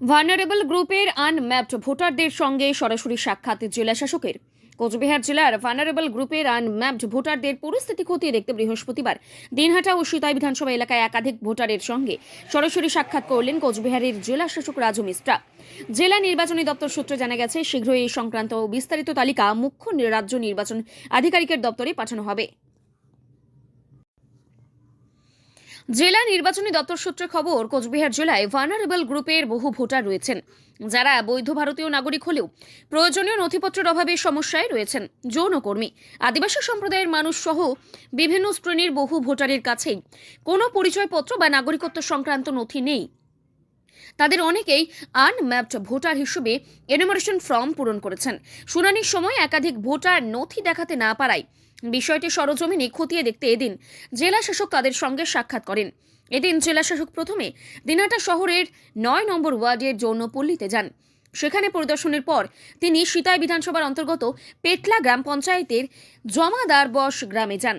Vulnerable গ্রুপের unmapped ভোটারদের সঙ্গে সরাসরি সাক্ষাৎ জেলা শাসকের। কোচবিহার জেলার ভার্নারেবল গ্রুপের আনম্যাপড ভোটারদের পরিস্থিতি খতিয়ে দেখতে বৃহস্পতিবার দিনহাটা ও সিতাই বিধানসভা এলাকায় একাধিক ভোটারের সঙ্গে সরাসরি সাক্ষাৎ করলেন কোচবিহারের জেলা শাসক রাজু মিশ্রা জেলা নির্বাচনী দপ্তর সূত্রে জানা গেছে, শীঘ্রই এই সংক্রান্ত বিস্তারিত তালিকা মুখ্য রাজ্য নির্বাচন আধিকারিকের দপ্তরে পাঠানো হবে। জেলা নির্বাচনী দপ্তর সূত্রে খবর, কোচবিহার জেলায় ভার্নারেবল গ্রুপের বহু ভোটার রয়েছেন। যারা বৈধ ভারতীয় নাগরিক হলেও প্রয়োজনীয় নথিপত্রের অভাবে সমস্যায় রয়েছেন যৌনকর্মী আদিবাসী সম্প্রদায়ের মানুষ সহ বিভিন্ন শ্রেণির বহু ভোটারের কাছেই কোনো পরিচয়পত্র বা নাগরিকত্ব সংক্রান্ত নথি নেই। তাদের অনেকেই আনম্যাপড ভোটার হিসেবে এনুমারেশন ফর্ম পূরণ করেছেন। শুনানির সময় একাধিক ভোটার নথি দেখাতে না পারায় বিষয়টি সরজমিনে খতিয়ে দেখতে এদিন জেলা শাসক তাদের সঙ্গে সাক্ষাৎ করেন। এদিন জেলা শাসক প্রথমে দিনহাটা শহরের নয় নম্বর ওয়ার্ডের যৌনপল্লীতে যান। সেখানে পরিদর্শনের পর তিনি সিতাই বিধানসভার অন্তর্গত পেটলা গ্রাম পঞ্চায়েতের জমাদার বস গ্রামে যান।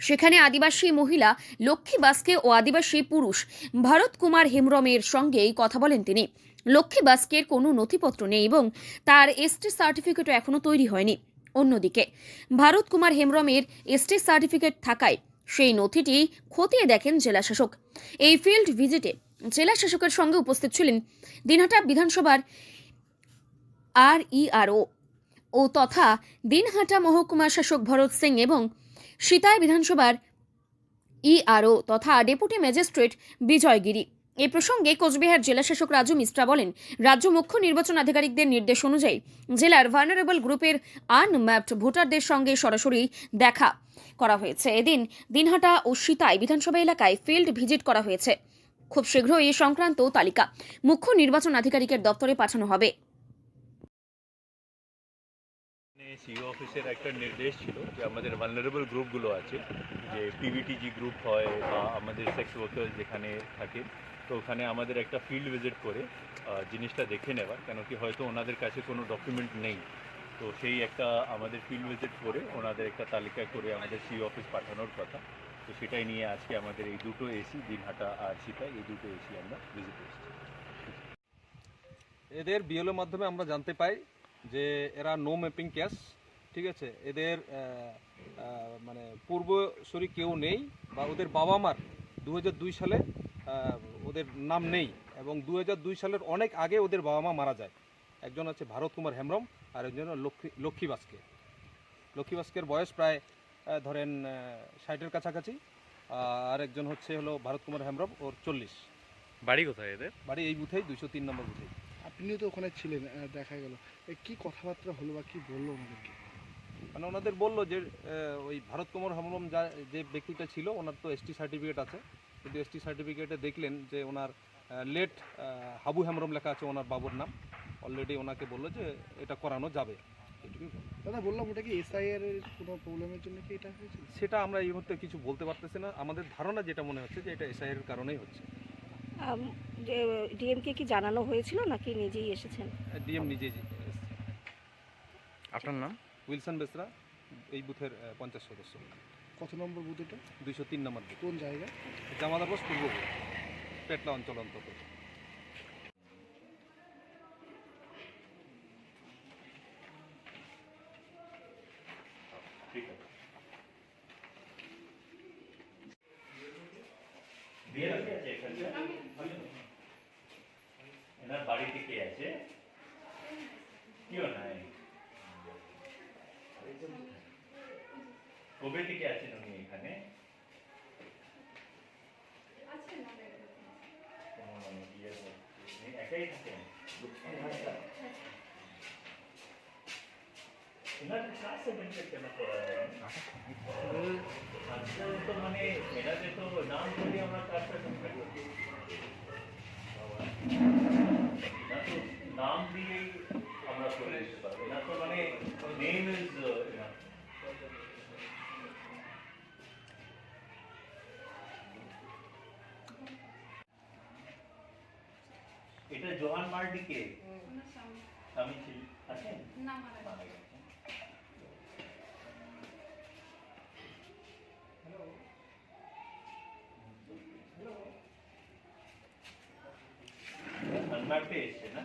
সেখানে আদিবাসী মহিলা লক্ষ্মী বাস্কে ও আদিবাসী পুরুষ ভরত কুমার হেমব্রমের সঙ্গেই কথা বলেন তিনি। লক্ষ্মী বাস্কের কোনো নথিপত্র নেই এবং তার এসটি সার্টিফিকেটও এখনও তৈরি হয়নি। অন্যদিকে, ভারত কুমার হেমব্রমের এসটি সার্টিফিকেট থাকায় সেই নথিটি খতিয়ে দেখেন জেলাশাসক। এই ফিল্ড ভিজিটে জেলাশাসকের সঙ্গে উপস্থিত ছিলেন দিনহাটা বিধানসভার আর ইআরও ও তথা দিনহাটা মহকুমা শাসক ভরত সিং এবং সিতাই বিধানসভার ইআরও তথা ডেপুটি ম্যাজিস্ট্রেট বিজয় গিরি এ প্রসঙ্গে কোচবিহার জেলা শাসক রাজু মিশ্রা বলেন, রাজ্য মুখ্য নির্বাচন আধিকারিকদের নির্দেশ অনুযায়ী জেলার ভার্নারেবল গ্রুপের আনম্যাপড ভোটারদের সঙ্গে সরাসরি দেখা করা হয়েছে। এদিন দিনহাটা ও সিতাই বিধানসভা এলাকায় ফিল্ড ভিজিট করা হয়েছে। খুব শীঘ্রই এই সংক্রান্ত তালিকা মুখ্য নির্বাচন আধিকারিকের দপ্তরে পাঠানো হবে। সিও অফিসের একটা নির্দেশ ছিল যে আমাদের ভালনারেবল গ্রুপগুলো আছে, যে পিভিটিজি গ্রুপ হয় বা আমাদের সেক্স ওয়ার্কার যেখানে থাকে তো ওখানে আমাদের একটা ফিল্ড ভিজিট করে জিনিসটা দেখে নেওয়ার কেন কি হয়তো ওনাদের কাছে কোনো ডকুমেন্ট নেই। তো সেই একটা আমাদের ফিল্ড ভিজিট করে ওনাদের একটা তালিকা করে আমাদের সি অফিস পাঠানোর কথা। তো সেটাই নিয়ে আজকে আমাদের এই দুটো এসি দিনহাটা আর সীতা এই দুটো এসি আমরা ভিজিট করছি। এদের বিএলও মাধ্যমে আমরা জানতে পাই যে এরা নো ম্যাপিং ক্যাশ ঠিক আছে? এদের মানে পূর্বসূরি কেউ নেই বা ওদের বাবা মার দু হাজার দুই সালে ওদের নাম নেই এবং দু হাজার দুই সালের অনেক আগে ওদের বাবা মা মারা যায়। একজন আছে ভারত কুমার হেমব্রম আর একজন হলো লক্ষ্মী লক্ষ্মী বাস্কে। লক্ষ্মী বাস্কের বয়স প্রায় ধরেন ষাটের কাছাকাছি। আর একজন হচ্ছে হলো ভারত কুমার হেমব্রম ওর চল্লিশ। বাড়ি কোথায় এদের? বাড়ি এই বুথেই দুইশো তিন নম্বর বুথেই। আপনিও তো ওখানে ছিলেন দেখা গেল। এ, কি কথাবার্তা হলো বা কি বলল ওনাদেরকে? মানে ওনাদের বলল যে ওই ভারত কুমার হেমব্রম যা যে ব্যক্তিটা ছিল ওনার তো এসটি সার্টিফিকেট আছে। কিন্তু এসটি সার্টিফিকেটে দেখলেন যে ওনার লেট হাবু হেমব্রম লেখা আছে ওনার বাবুর নাম। অলরেডি ওনাকে বলল যে এটা করানো যাবে। দাদা বললাম ওটা কি এসআইআর এর কোনো প্রবলেমের জন্য কি এটা হয়েছিল সেটা আমরা এই মুহূর্তে কিছু বলতে পারতেছি না। আমাদের ধারণা যেটা মনে হচ্ছে যে এটা এসআইয়ের কারণেই হচ্ছে। ডিএমকে কি জানানো হয়েছিল নাকি নিজেই এসেছেন? ডিএম নিজেই এসছে। আপনার নাম? উইলসন বেসরা এই বুথের পঞ্চায়েত সদস্য। কত নম্বর বুথ এটা? দুইশো তিন নম্বর বুথ। কোন জায়গা? জামাদা পূর্ব বুথ, পেটলা অঞ্চল অন্তত ঠিক আছে। আছে এখানটা এনার বাড়িতে কে আছে? কেউ নাই। কবে থেকে আছেন উনি এখানে কোনো মানে বিয়ে উনি একাই থাকেন এনার কার সার্টিফিকেট কেন করা হয় আজকাল তো মানে এনাদের তো নাম করে আমরা কার সার্টিফিকেট তো নাম দিয়েই আমরা করে দিতে পারব এনার তো মানে নেম ইজ এটা জোহান মার্ডি কে স্বামী ছিল আছেন মারা গেছেন। সানম্যাপে এসছে না